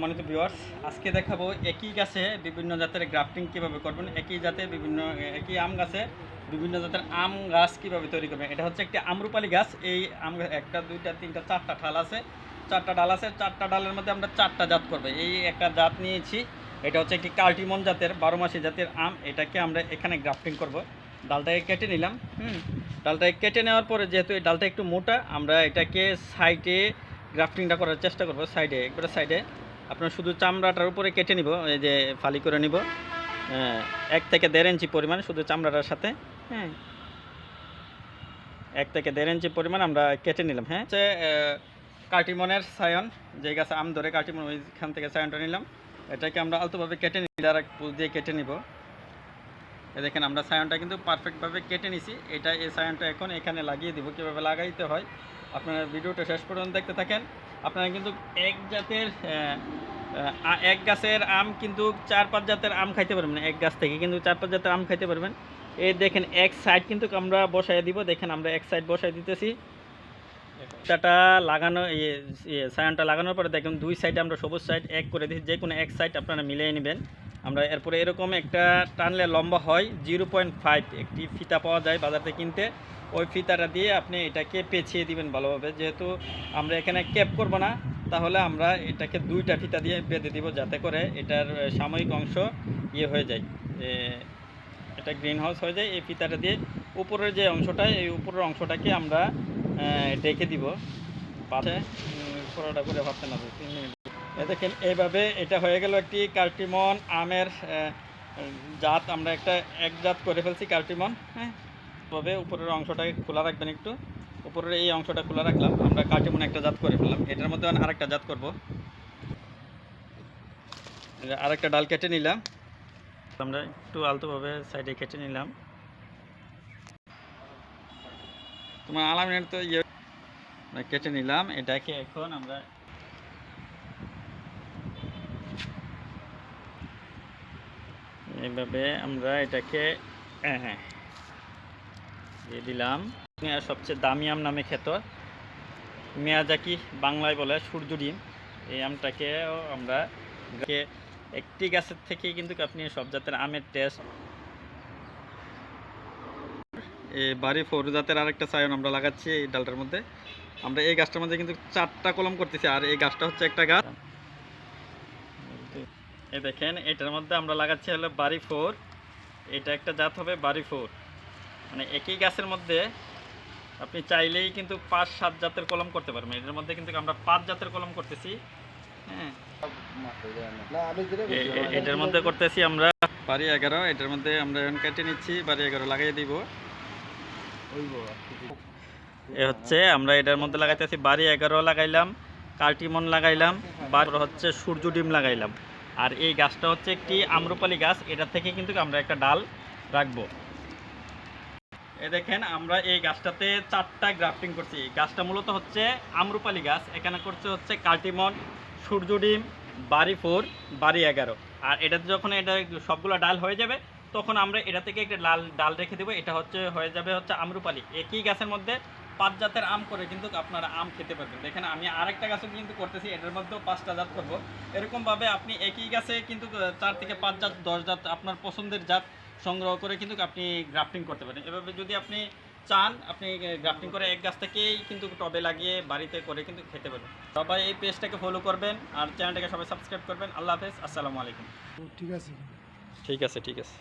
মনিত viewers আজকে দেখাবো একই গাছে বিভিন্ন জাতের গ্রাফটিং কীভাবে করবেন, একই জাতে বিভিন্ন, একই আম গাছে বিভিন্ন জাতের আম গাছ কীভাবে তৈরি করবেন। এটা হচ্ছে একটি আমরুপালি গাছ, এই আম একটা, দুইটা, তিনটা, চারটা ঠাল আছে। চারটা ডাল আছে, চারটা ডালের মধ্যে আমরা চারটা জাত করব। এই একটা জাত নিয়েছি, এটা হচ্ছে একটি কাল্টিমন জাতের বারো মাসি জাতের আম, এটাকে আমরা এখানে গ্রাফটিং করব। ডালটাকে কেটে নিলাম, হুম। ডালটাকে কেটে নেওয়ার পরে যেহেতু এই ডালটা একটু মোটা, আমরা এটাকে সাইডে গ্রাফটিংটা করার চেষ্টা করব, সাইডে, একবারে সাইডে। আপনার শুধু চামড়াটার উপরে কেটে নিব, এই যে ফালি করে নিব। এক থেকে দেড় ইঞ্চি পরিমাণ শুধু চামড়াটার সাথে হ্যাঁ। এক থেকে দেড় ইঞ্চি পরিমাণ আমরা কেটে নিলাম হ্যাঁ। হচ্ছে কার্টিমনের সায়ন, যে গাছে আম ধরে কার্টিমন, ওইখান থেকে সায়নটা নিলাম। এটাকে আমরা আলতোভাবে কেটে নিই ডাইরেক্ট পুল দিয়ে কেটে নিব। এ দেখেন, আমরা সায়নটা কিন্তু পারফেক্টভাবে কেটে নিছি। এটা, এই সায়নটা এখন এখানে লাগিয়ে দিব, কীভাবে লাগাইতে হয়। আপনারা ভিডিওটা শেষ পর্যন্ত দেখতে থাকেন। আপনারা কিন্তু এক জাতের এক গাছের আম কিন্তু চার পাঁচ জাতের আম খাইতে পারবেন এক গাছ থেকে কিন্তু চার পাঁচ জাতের আম খাইতে পারবেন। এই দেখেন এক সাইড কিন্তু আমরা বসাই দিব, দেখেন আমরা এক সাইড বসাই দিতেছি। চাটা লাগানো ইয়ে ইয়ে সায়ানটা লাগানোর পরে দেখুন দুই সাইডে আমরা সবুজ সাইড এক করে দিচ্ছি যে কোনো এক সাইড আপনারা মিলিয়ে নেবেন। আমরা এরপরে এরকম একটা টানলে লম্বা হয় জিরো পয়েন্ট ফাইভ একটি ফিতা পাওয়া যায় বাজার থেকে কিনতে। ওই ফিতাটা দিয়ে আপনি এটাকে পেঁচিয়ে দিবেন ভালোভাবে। যেহেতু আমরা এখানে ক্যাপ করব না, তাহলে আমরা এটাকে দুইটা ফিতা দিয়ে বেঁধে দিব যাতে করে এটার সাময়িক অংশ ইয়ে হয়ে যায়। এটা গ্রিন হাউস হয়ে যায়। এই ফিতাটা দিয়ে উপরের যে অংশটা, এই উপরের অংশটাকে আমরা ডেকে দিব। পাশে পুরোটা করে ভাবতে না তিন মিনিট। দেখেন, এইভাবে এটা হয়ে গেল একটি কার্টিমন আমের জাত। আমরা একটা এক জাত করে ফেলছি কার্টিমন হ্যাঁ? তবে উপরের অংশটাকে খোলা রাখবেন একটু। উপরের এই অংশটা খোলা রাখলাম। আমরা কার্টিমন একটা জাত করে ফেললাম। এটার মধ্যে আরেকটা জাত করব। আরেকটা ডাল কেটে নিলাম। আমরা একটু আলতোভাবে সাইডে কেটে নিলাম। তোমার আলামিনের তো ইয়ে কেটে নিলাম। এটাকে এখন আমরা এইভাবে আমরা এটাকে হ্যাঁ হ্যাঁ। দিয়ে দিলাম। সবচেয়ে দামি আম নামে খ্যাত। মেয়াজাকি বাংলায় বলে সূর্য ডিম। এই আমটাকেও আমরা একটি গাছের থেকেই কিন্তু আপনি সব জাতের আমের টেস্ট বাড়ি ফোর জাতের আরেকটা সায়ন আমরা লাগাচ্ছি এই ডালটার মধ্যে। আমরা এই গাছটার মধ্যে কিন্তু চারটা কলম করতেছি, আর এই গাছটা হচ্ছে একটা গাছ। এই দেখেন, এটার মধ্যে আমরা লাগাচ্ছি হলো বাড়ি ফোর। এটা একটা জাত হবে বাড়ি ফোর। মানে একই গাছের মধ্যে আপনি চাইলেই কিন্তু পাঁচ সাত জাতের কলম করতে পারবেন। এটার মধ্যে কিন্তু আমরা পাঁচ জাতের কলম করতেছি হ্যাঁ। এটার মধ্যে করতেছি আমরা বাড়ি এগারো এটার মধ্যে আমরা এখন কেটে নিচ্ছি বাড়ি এগারো লাগাই দিব। এ হচ্ছে আমরা এটার মধ্যে লাগাইতেছি বাড়ি এগারো লাগাইলাম কার্টিমন লাগাইলাম বার হচ্ছে সূর্য ডিম লাগাইলাম। আর এই গাছটা হচ্ছে একটি আম্রপালি গাছ এটা থেকে কিন্তু আমরা একটা ডাল রাখব। এ দেখেন, আমরা এই গাছটাতে চারটা গ্রাফটিং করছি। গাছটা মূলত হচ্ছে আম্রপালি গাছ, এখানে করছে হচ্ছে কার্টিমন সূর্য ডিম, বাড়ি ফোর, বাড়ি এগারো। আর এটাতে যখন এটা সবগুলো ডাল হয়ে যাবে, তখন আমরা এটা থেকে একটা লাল ডাল রেখে দেবো। এটা হচ্ছে হয়ে যাবে হচ্ছে আমরুপালি। একই গাছের মধ্যে পাঁচ জাতের আম করে কিন্তু আপনারা আম খেতে পারবেন। দেখেন, আমি আরেকটা গাছও কিন্তু করতেছি, এটার মধ্যেও পাঁচটা জাত করব। এরকমভাবে আপনি একই গাছে কিন্তু চার থেকে পাঁচ জাত, দশ জাত আপনার পছন্দের জাত সংগ্রহ করে কিন্তু আপনি গ্রাফটিং করতে পারেন। এভাবে যদি আপনি চান আপনি গ্রাফটিং করে এক গাছ থেকেই কিন্তু টবে লাগিয়ে বাড়িতে করে কিন্তু খেতে পারবেন। সবাই এই পেজটাকে ফলো করবেন আর চ্যানেলটাকে সবাই সাবস্ক্রাইব করবেন। আল্লাহ হাফেজ আসসালামু আলাইকুম। ঠিক আছে। ঠিক আছে ঠিক আছে।